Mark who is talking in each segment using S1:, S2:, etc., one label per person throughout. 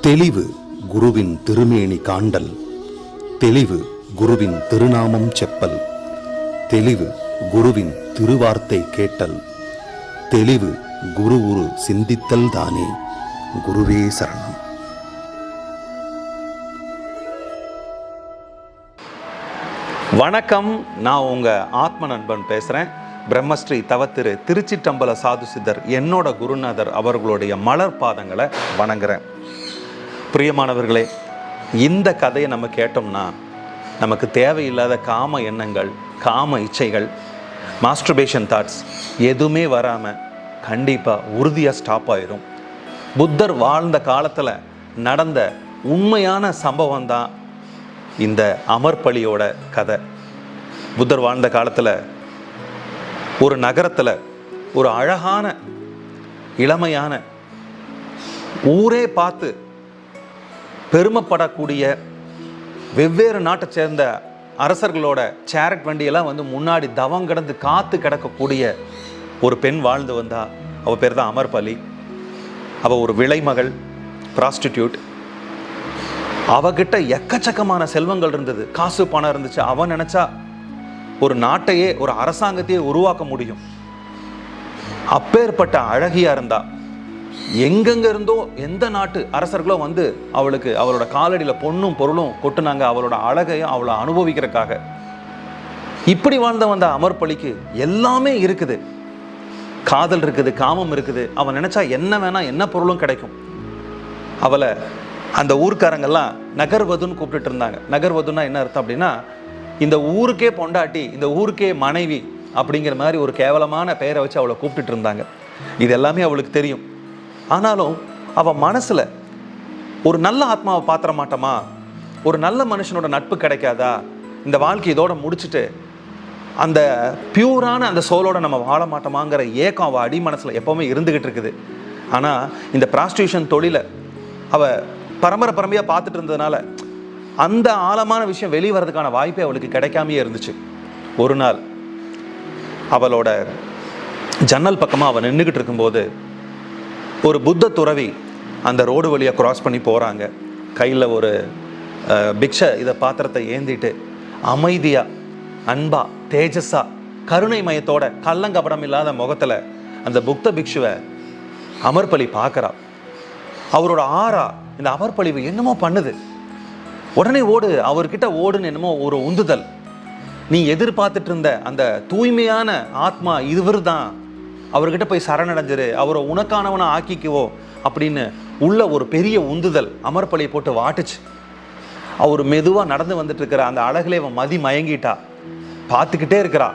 S1: தெளிவு குருவின் திருமேனி காண்டல். தெளிவு குருவின் திருநாமம் செப்பல். தெளிவு குருவின் திருவார்த்தை கேட்டல். தெளிவு குரு உரு சிந்தித்தல் தானே குருவே சரணம்.
S2: வணக்கம் நான் உங்க ஆத்ம நண்பன் பேசுறேன். பிரம்மஸ்ரீ தவத்திரு திருச்சிட்டம்பல சாது சித்தர் என்னோட குருநாதர் அவர்களுடைய மலர் பாதங்களை வணங்குறேன். பிரியமானவர்களே இந்த கதையை நம்ம கேட்டோம்னா நமக்கு தேவையில்லாத காம எண்ணங்கள் காம இச்சைகள் மாஸ்டர்பேஷன் தாட்ஸ் எதுவுமே வராமல் கண்டிப்பாக உறுதியாக ஸ்டாப் ஆயிரும். புத்தர் வாழ்ந்த காலத்தில் நடந்த உண்மையான சம்பவம் தான் இந்த அமர்பலியோட கதை. புத்தர் வாழ்ந்த காலத்தில் ஒரு நகரத்தில் ஒரு அழகான இளமையான ஊரே பார்த்து பெருமைப்படக்கூடிய வெவ்வேறு நாட்டை சேர்ந்த அரசர்களோட சேரட் வண்டியெல்லாம் வந்து முன்னாடி தவம் கிடந்து காத்து கிடக்கக்கூடிய ஒரு பெண் வாழ்ந்து வந்தா. அவள் பேர் தான் அமர்பலி அவள் ஒரு விலைமகள் ப்ராஸ்டிடியூட் அவகிட்ட எக்கச்சக்கமான செல்வங்கள் இருந்தது. காசு பணம் இருந்துச்சு. அவன் நினச்சா ஒரு நாட்டையே ஒரு அரசாங்கத்தையே உருவாக்க முடியும். அப்பேற்பட்ட அழகியா இருந்தா எங்கெங்க இருந்தோ எந்த நாட்டு அரசர்களோ வந்து அவளுக்கு அவளோட காலடியில் பொண்ணும் பொருளும் கொட்டுனாங்க அவளோட அழகையும் அவளை அனுபவிக்கிறக்காக இப்படி வாழ்ந்த வந்த அமர்பலிக்கு எல்லாமே இருக்குது. காதல் இருக்குது காமம் இருக்குது. அவன் நினைச்சா என்ன வேணா என்ன பொருளும் கிடைக்கும். அவளை அந்த ஊர்க்காரங்கெல்லாம் நகர்வதுன்னு கூப்பிட்டுட்டு இருந்தாங்க. நகர்வதுன்னா என்ன அர்த்தம் அப்படின்னா இந்த ஊருக்கே பொண்டாட்டி இந்த ஊருக்கே மனைவி அப்படிங்கிற மாதிரி ஒரு கேவலமான பெயரை வச்சு அவளை கூப்பிட்டுட்டு இருந்தாங்க. இது எல்லாமே அவளுக்கு தெரியும். ஆனாலும் அவள் மனசில் ஒரு நல்ல ஆத்மாவை பாத்திர மாட்டோமா? ஒரு நல்ல மனுஷனோட நட்பு கிடைக்காதா? இந்த வாழ்க்கை இதோட முடிச்சுட்டு அந்த பியூரான அந்த சோலோட நம்ம வாழ மாட்டோமாங்கிற ஏக்கம் அவள் அடி மனசில் எப்போவுமே இருந்துக்கிட்டு இருக்குது. ஆனால் இந்த ப்ராஸ்டியூஷன் தொழிலை அவள் பரம்பரை பரம்பரையாக பார்த்துட்டு இருந்ததுனால அந்த ஆழமான விஷயம் வெளியே வர்றதுக்கான வாய்ப்பே அவளுக்கு கிடைக்காமையே இருந்துச்சு. ஒரு நாள் அவளோட ஜன்னல் பக்கமாக அவள் நின்றுக்கிட்டு இருக்கும்போது ஒரு புத்த துறவி அந்த ரோடு வழியாக க்ராஸ் பண்ணி போகிறாங்க கையில் ஒரு பிக்ஷை இதை பாத்திரத்தை ஏந்திட்டு அமைதியாக அன்பா தேஜஸா கருணை மயத்தோட கள்ளங்கபடம் இல்லாத முகத்தில் அந்த புத்த பிக்ஷுவை அமர்பலி பார்க்குறா. அவரோட ஆறா இந்த அமர்பலிவு என்னமோ பண்ணுது. உடனே ஓடு அவர்கிட்ட ஓடுன்னு என்னமோ ஒரு உந்துதல். நீ எதிர்பார்த்துட்டு இருந்த அந்த தூய்மையான ஆத்மா இதுவர் தான் அவர்கிட்ட போய் சரணடைஞ்சிரு அவரை உனக்கானவனை ஆக்கிக்குவோ அப்படின்னு உள்ள ஒரு பெரிய உந்துதல் அமர்பலையை போட்டு வாட்டுச்சு. அவர் மெதுவாக நடந்து வந்துட்டு இருக்கிற அந்த அழகுல இவன் மதி மயங்கிட்டா. பார்த்துக்கிட்டே இருக்கிறா.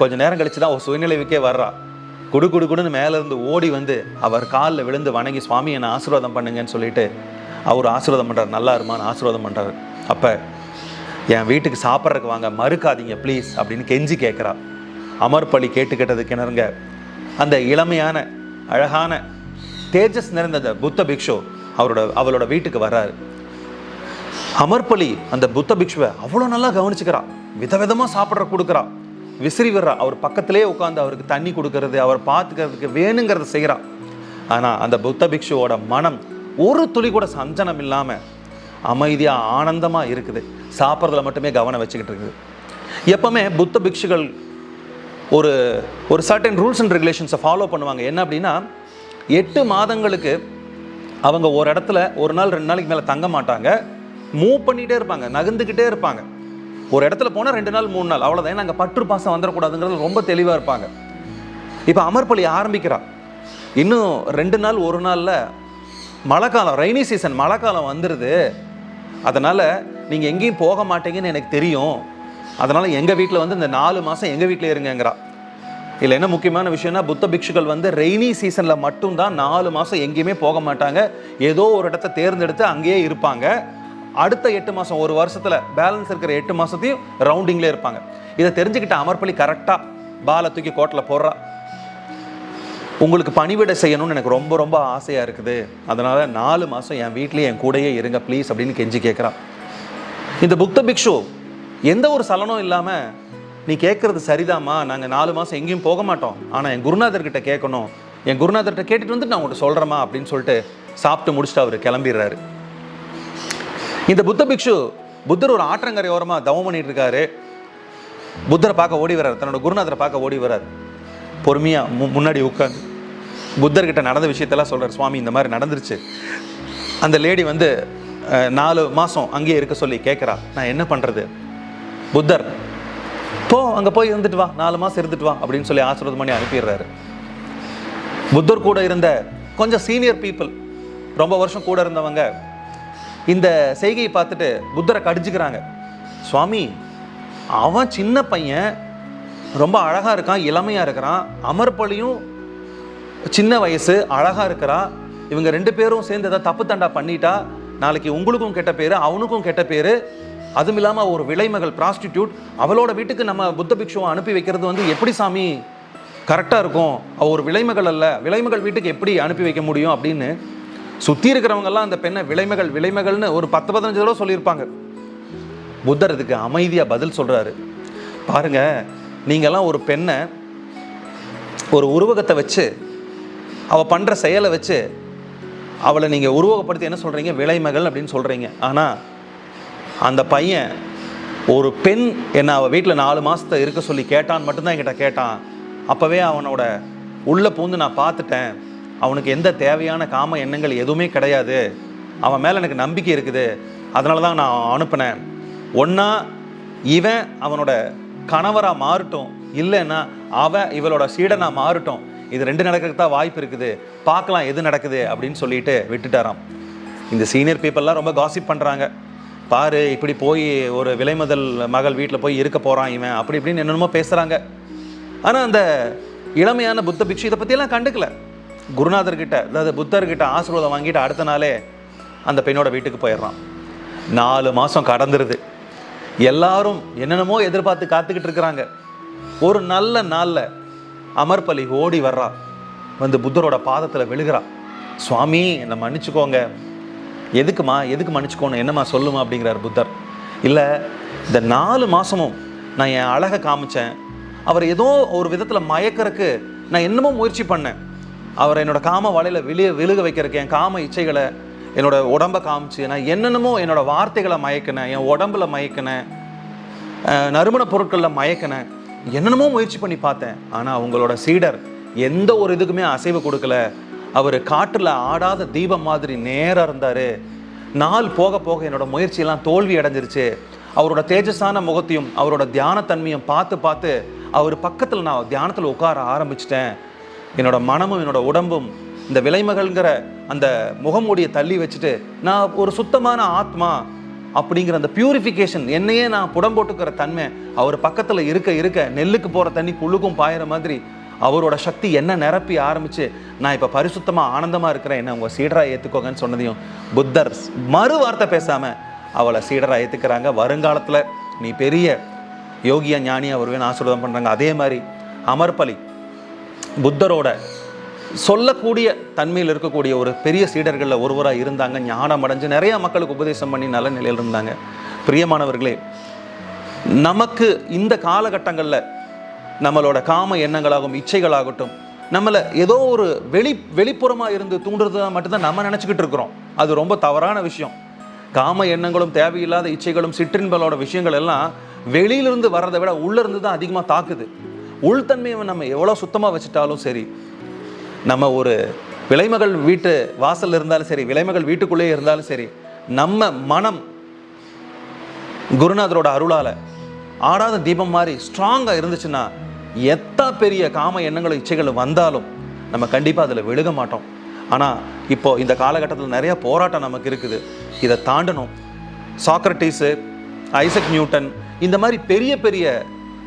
S2: கொஞ்ச நேரம் கழிச்சு தான் அவள் சுயநிலைவுக்கே வர்றா. குடு குடு குடுன்னு மேலேருந்து ஓடி வந்து அவர் காலில் விழுந்து வணங்கி சுவாமி என்னை ஆசீர்வாதம் பண்ணுங்கன்னு சொல்லிட்டு அவர் ஆசீர்வாதம் பண்றாரு. நல்லா இருமான்னு ஆசீர்வாதம் பண்ணுறாரு அப்போ என் வீட்டுக்கு சாப்பிட்றதுக்கு வாங்க மறுக்காதீங்க ப்ளீஸ் அப்படின்னு கெஞ்சி கேட்குறா அமர்பலி கேட்டு கேட்டது கிணறுங்க. அந்த இளமையான அழகான தேஜஸ் நிறைந்த அந்த புத்த பிக்ஷு அவரோட அவளோட வீட்டுக்கு வர்றாரு. அமர்பலி அந்த புத்த பிக்ஷுவை அவ்வளோ நல்லா கவனிச்சுக்கிறா. விதவிதமாக சாப்பிட்ற கொடுக்குறா. விசிறி விடுறா. அவர் பக்கத்திலே உட்காந்து அவருக்கு தண்ணி கொடுக்கறது அவர் பார்த்துக்கிறதுக்கு வேணுங்கிறத செய்கிறா ஆனால் அந்த புத்த பிக்ஷுவோட மனம் ஒரு துளி கூட சஞ்சனம் இல்லாமல் அமைதியாக ஆனந்தமாக இருக்குது. சாப்பிட்றதுல மட்டுமே கவனம் வச்சுக்கிட்டு இருக்குது. எப்பவுமே புத்த பிக்ஷுகள் ஒரு ஒரு சர்டன் ரூல்ஸ் அண்ட் ரெகுலேஷன்ஸை ஃபாலோ பண்ணுவாங்க. என்ன அப்படின்னா எட்டு மாதங்களுக்கு அவங்க ஒரு இடத்துல ஒரு நாள் ரெண்டு நாளைக்கு மேலே தங்க மாட்டாங்க. மூவ் பண்ணிகிட்டே இருப்பாங்க நகர்ந்துக்கிட்டே இருப்பாங்க. ஒரு இடத்துல போனால் ரெண்டு நாள் மூணு நாள் அவ்வளோதான் நாங்கள் அங்கே பற்று பாசம் வந்துடக்கூடாதுங்கிறது ரொம்ப தெளிவாக இருப்பாங்க. இப்போ அமர்பலி ஆரம்பிக்கிறா. இன்னும் ரெண்டு நாள் ஒரு நாளில் மழை காலம் ரெய்னி சீசன் மழை காலம் வந்துடுது அதனால் நீங்கள் எங்கேயும் போக மாட்டீங்கன்னு எனக்கு தெரியும். அதனால் எங்கள் வீட்டில் வந்து இந்த நாலு மாதம் எங்கள் வீட்டில் இருங்கங்கிறா. இதில் என்ன முக்கியமான விஷயம்னா புத்த பிக்ஷுகள் வந்து ரெய்னி சீசனில் மட்டும்தான் நாலு மாதம் எங்கேயுமே போக மாட்டாங்க. ஏதோ ஒரு இடத்த தேர்ந்தெடுத்து அங்கேயே இருப்பாங்க. அடுத்த எட்டு மாதம் ஒரு வருஷத்தில் பேலன்ஸ் இருக்கிற எட்டு மாதத்தையும் ரவுண்டிங்லேயே இருப்பாங்க. இதை தெரிஞ்சுக்கிட்ட அமர்பலி கரெக்டாக பாலை தூக்கி கோட்டில் போடுறா. உங்களுக்கு பணிவிடை செய்யணும்னு எனக்கு ரொம்ப ரொம்ப ஆசையாக இருக்குது. அதனால் நாலு மாதம் என் வீட்லேயே என் கூடயே இருங்க ப்ளீஸ் அப்படின்னு கெஞ்சி கேட்குறா இந்த புத்த பிக்ஷு எந்த ஒரு சலனம் இல்லாமல் நீ கேட்குறது சரிதாம்மா நாங்கள் நாலு மாதம் எங்கேயும் போக மாட்டோம். ஆனால் என் குருநாதர்கிட்ட கேட்கணும். என் குருநாதர்கிட்ட கேட்டுட்டு வந்து நான் உங்கள்கிட்ட சொல்கிறேம்மா அப்படின்னு சொல்லிட்டு சாப்பிட்டு முடிச்சுட்டு அவர் கிளம்பிடுறாரு. இந்த புத்த பிக்ஷு புத்தர் ஒரு ஆற்றங்கரை ஓரமாக தவம் பண்ணிட்டு இருக்காரு. புத்தரை பார்க்க ஓடி வர்றார். தன்னோட குருநாதரை பார்க்க ஓடி வர்றாரு. பொறுமையாக மு முன்னாடி உட்காந்து புத்தர்கிட்ட நடந்த விஷயத்தெல்லாம் சொல்கிறார் சுவாமி இந்த மாதிரி நடந்துருச்சு. அந்த லேடி வந்து நாலு மாதம் அங்கேயே இருக்க சொல்லி கேட்குறா நான் என்ன பண்ணுறது புத்தர் போ அங்கே போய் இருந்துட்டு வா. நாலு மாதம் இருந்துட்டு வா. அப்படின்னு சொல்லி ஆசீர்வாதம் பண்ணி அனுப்பிடுறாரு. புத்தர் கூட இருந்த கொஞ்சம் சீனியர் பீப்புள் ரொம்ப வருஷம் கூட இருந்தவங்க இந்த செய்கையை பார்த்துட்டு புத்தரை கடிஞ்சுக்கிறாங்க சுவாமி அவன் சின்ன பையன் ரொம்ப அழகாக இருக்கான் இளமையாக இருக்கிறான். அமர்பலியும் சின்ன வயசு அழகாக இருக்கிறான். இவங்க ரெண்டு பேரும் சேர்ந்து ஏதாவது தப்பு தண்டா பண்ணிட்டா நாளைக்கு உங்களுக்கும் கெட்ட பேர் அவனுக்கும் கெட்ட பேர். அதுவும் இல்லாமல் ஒரு விலைமகள் ப்ராஸ்டிடியூட் அவளோட வீட்டுக்கு நம்ம புத்த பிக்ஷுவை அனுப்பி வைக்கிறது வந்து எப்படி சாமி? கரெக்டாக இருக்கும். அவள் ஒரு விலைமகள் அல்ல. விலைமகள் வீட்டுக்கு எப்படி அனுப்பி வைக்க முடியும் அப்படின்னு சுற்றி இருக்கிறவங்கெல்லாம் அந்த பெண்ணை விலைமகள் விலைமகள்னு ஒரு பத்து பதினஞ்சு தடவை சொல்லியிருப்பாங்க. புத்தர் இதுக்கு அமைதியாக பதில் சொல்கிறாரு பாருங்கள் நீங்கள்லாம் ஒரு பெண்ணை ஒரு உருவகத்தை வச்சு அவள் பண்ணுற செயலை வச்சு அவளை நீங்கள் உருவகப்படுத்தி என்ன சொல்கிறீங்க விலைமகள் அப்படின்னு சொல்கிறீங்க ஆனால் அந்த பையன் ஒரு பெண் என்னை அவள் வீட்டில் நாலு மாதத்தை இருக்க சொல்லி கேட்டான் மட்டும்தான் என்கிட்ட கேட்டான். அப்போவே அவனோட உள்ளே பூந்து நான் பார்த்துட்டேன். அவனுக்கு எந்த தேவையான காம எண்ணங்கள் எதுவுமே கிடையாது. அவன் மேலே எனக்கு நம்பிக்கை இருக்குது. அதனால தான் நான் அனுப்பினேன். ஒன்றா இவன் அவனோட கணவராக மாறட்டும் இல்லைன்னா அவன் இவளோட சீடனாக மாறட்டும். இது ரெண்டு நடக்கிறதுக்கு தான் வாய்ப்பு இருக்குது. பார்க்கலாம் எது நடக்குது அப்படின்னு சொல்லிட்டு விட்டுட்டாராம். இந்த சீனியர் பீப்புளெலாம் ரொம்ப காசிப் பண்ணுறாங்க பாரு இப்படி போய் ஒரு விலைமதல் மகள் வீட்டில் போய் இருக்க போகிறான் இவன். அப்படி இப்படின்னு என்னென்னமோ பேசுகிறாங்க ஆனால் அந்த இளமையான புத்த பிக்ஷு இதை பற்றியெல்லாம் கண்டுக்கல. குருநாதர்கிட்ட அதாவது புத்தர்கிட்ட ஆசீர்வாதம் வாங்கிட்டு அடுத்த நாளே அந்த பெண்ணோட வீட்டுக்கு போயிடுறான். நாலு மாதம் கடந்துருது. எல்லாரும் என்னென்னமோ எதிர்பார்த்து காத்துக்கிட்டு இருக்கிறாங்க. ஒரு நல்ல நாளில் அமர்பலி ஓடி வர்றா. வந்து புத்தரோட பாதத்தில் விழுகிறா. சுவாமி என்னை மன்னிச்சுக்கோங்க. எதுக்குமா எதுக்கு மன்னிச்சுக்கோணும் என்னம்மா சொல்லுமா? அப்படிங்கிறார் புத்தர். இல்லை இந்த நாலு மாதமும் நான் என் அழகை காமிச்சேன். அவர் ஏதோ ஒரு விதத்தில் மயக்கிறதுக்கு நான் என்னமோ முயற்சி பண்ணேன். அவரை என்னோட காம வலையில் விழுக விழுக வைக்கிறதுக்கு என் காம இச்சைகளை என்னோட உடம்பை காமிச்சு நான் என்னென்னமோ என்னோட வார்த்தைகளை மயக்கினேன் என் உடம்புல மயக்கினேன் நறுமண பொருட்களில் மயக்கினேன் என்னென்னமோ முயற்சி பண்ணி பார்த்தேன். ஆனால் அவங்களோட சீடர் எந்த ஒரு இதுக்குமே அசைவு கொடுக்கல. அவர் காற்றில் ஆடாத தீபம் மாதிரி நேராக இருந்தார். நாள் போக போக என்னோட முயற்சியெல்லாம் தோல்வி அடைஞ்சிருச்சு. அவரோட தேஜஸான முகத்தையும் அவரோட தியானத்தன்மையும் பார்த்து பார்த்து அவர் பக்கத்தில் நான் தியானத்தில் உட்கார ஆரம்பிச்சிட்டேன். என்னோட மனமும் என்னோட உடம்பும் இந்த விலைமகள்ங்கிற அந்த முகமூடியை தள்ளி வச்சுட்டு நான் ஒரு சுத்தமான ஆத்மா அப்படிங்கிற அந்த பியூரிஃபிகேஷன் என்னையே நான் புடம் போட்டுக்கிற தன்மை அவர் பக்கத்தில் இருக்க இருக்க நெல்லுக்கு போகிற தண்ணி குழுக்கும் பாயிற மாதிரி அவரோட சக்தி என்ன நிரப்பி ஆரம்பிச்சு நான் இப்போ பரிசுத்தமாக ஆனந்தமாக இருக்கிறேன். என்ன உங்கள் சீடராக ஏற்றுக்கோங்கன்னு சொன்னதையும் புத்தர் மறு வார்த்தை பேசாமல் அவளை சீடராக ஏற்றுக்கிறாங்க வருங்காலத்தில் நீ பெரிய யோகியா ஞானியாக வருவேன்னு ஆசீர்வாதம் பண்ணுறாங்க அதே மாதிரி அமர்பலி புத்தரோட சொல்லக்கூடிய தன்மையில் இருக்கக்கூடிய ஒரு பெரிய சீடர்களில் ஒருவராக இருந்தாங்க. ஞானம் அடைஞ்சு நிறைய மக்களுக்கு உபதேசம் பண்ணி நல்ல நிலையில் இருந்தாங்க. பிரியமானவர்களே நமக்கு இந்த காலகட்டங்களில் நம்மளோட காம எண்ணங்களாகும் இச்சைகளாகட்டும் நம்மளை ஏதோ ஒரு வெளி வெளிப்புறமாக இருந்து தூண்டுறது மட்டும்தான் நம்ம நினச்சிக்கிட்டு இருக்கிறோம். அது ரொம்ப தவறான விஷயம். காம எண்ணங்களும் தேவையில்லாத இச்சைகளும் சிற்றின்பலோட விஷயங்கள் எல்லாம் வெளியிலிருந்து வர்றதை விட உள்ளிருந்து தான் அதிகமாக தாக்குது. உள்தன்மையை நம்ம எவ்வளோ சுத்தமாக வச்சுட்டாலும் சரி நம்ம ஒரு விலைமகள் வீட்டு வாசல் இருந்தாலும் சரி விலைமகள் வீட்டுக்குள்ளேயே இருந்தாலும் சரி நம்ம மனம் குருநாதரோட அருளால் ஆடாத தீபம் மாதிரி ஸ்ட்ராங்காக இருந்துச்சுன்னா எத்தா பெரிய காம எண்ணங்களும் இச்சைகளும் வந்தாலும் நம்ம கண்டிப்பாக அதில் விழுக மாட்டோம். ஆனால் இப்போது இந்த காலகட்டத்தில் நிறைய போராட்டம் நமக்கு இருக்குது. இதை தாண்டணும். சாக்ரட்டிஸு ஐசக் நியூட்டன் இந்த மாதிரி பெரிய பெரிய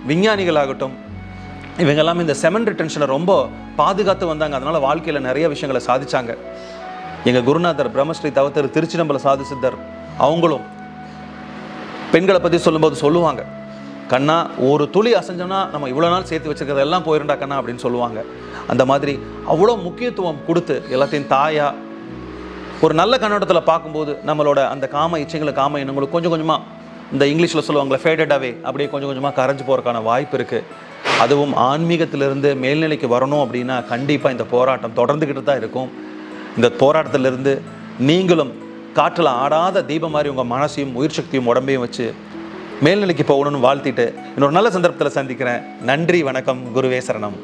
S2: விஞ்ஞானிகளாகட்டும் இவங்கெல்லாம் இந்த செமன் ரிட்டன்ஷனை ரொம்ப பாதுகாத்து வந்தாங்க. அதனால வாழ்க்கையில் நிறைய விஷயங்களை சாதிச்சாங்க. எங்கள் குருநாதர் பிரம்மஸ்ரீ தவத்தர் திருச்சி சாது சித்தர் அவங்களும் பெண்களை பற்றி சொல்லும்போது சொல்லுவாங்க. கண்ணா ஒரு துளி அசைஞ்சோன்னா நம்ம இவ்வளோ நாள் சேர்த்து வச்சுருக்கிறது எல்லாம் போயிருண்டா கண்ணா அப்படின்னு சொல்லுவாங்க. அந்த மாதிரி அவ்வளோ முக்கியத்துவம் கொடுத்து எல்லாத்தையும் தாயாக ஒரு நல்ல கண்ணோட்டத்தில் பார்க்கும்போது நம்மளோட அந்த காம இச்சைங்களை காம எண்ணங்களும் கொஞ்சம் கொஞ்சமாக இந்த இங்கிலீஷில் சொல்லுவாங்களே ஃபேடடாகவே அப்படியே கொஞ்சம் கொஞ்சமாக கரைஞ்சு போகிறதுக்கான வாய்ப்பு இருக்குது அதுவும் ஆன்மீகத்திலிருந்து மேல்நிலைக்கு வரணும் அப்படின்னா கண்டிப்பாக இந்த போராட்டம் தொடர்ந்துக்கிட்டு தான் இருக்கும். இந்த போராட்டத்திலிருந்து நீங்களும் காற்றில் ஆடாத தீபம் மாதிரி உங்கள் மனசையும் உயிர் சக்தியும் உடம்பையும் வச்சு மேல்நிலைக்கு போகணும்னு வாழ்த்திட்டு இன்னொரு நல்ல சந்தர்ப்பத்தில் சந்திக்கிறேன். நன்றி வணக்கம் குருவே சரணம்.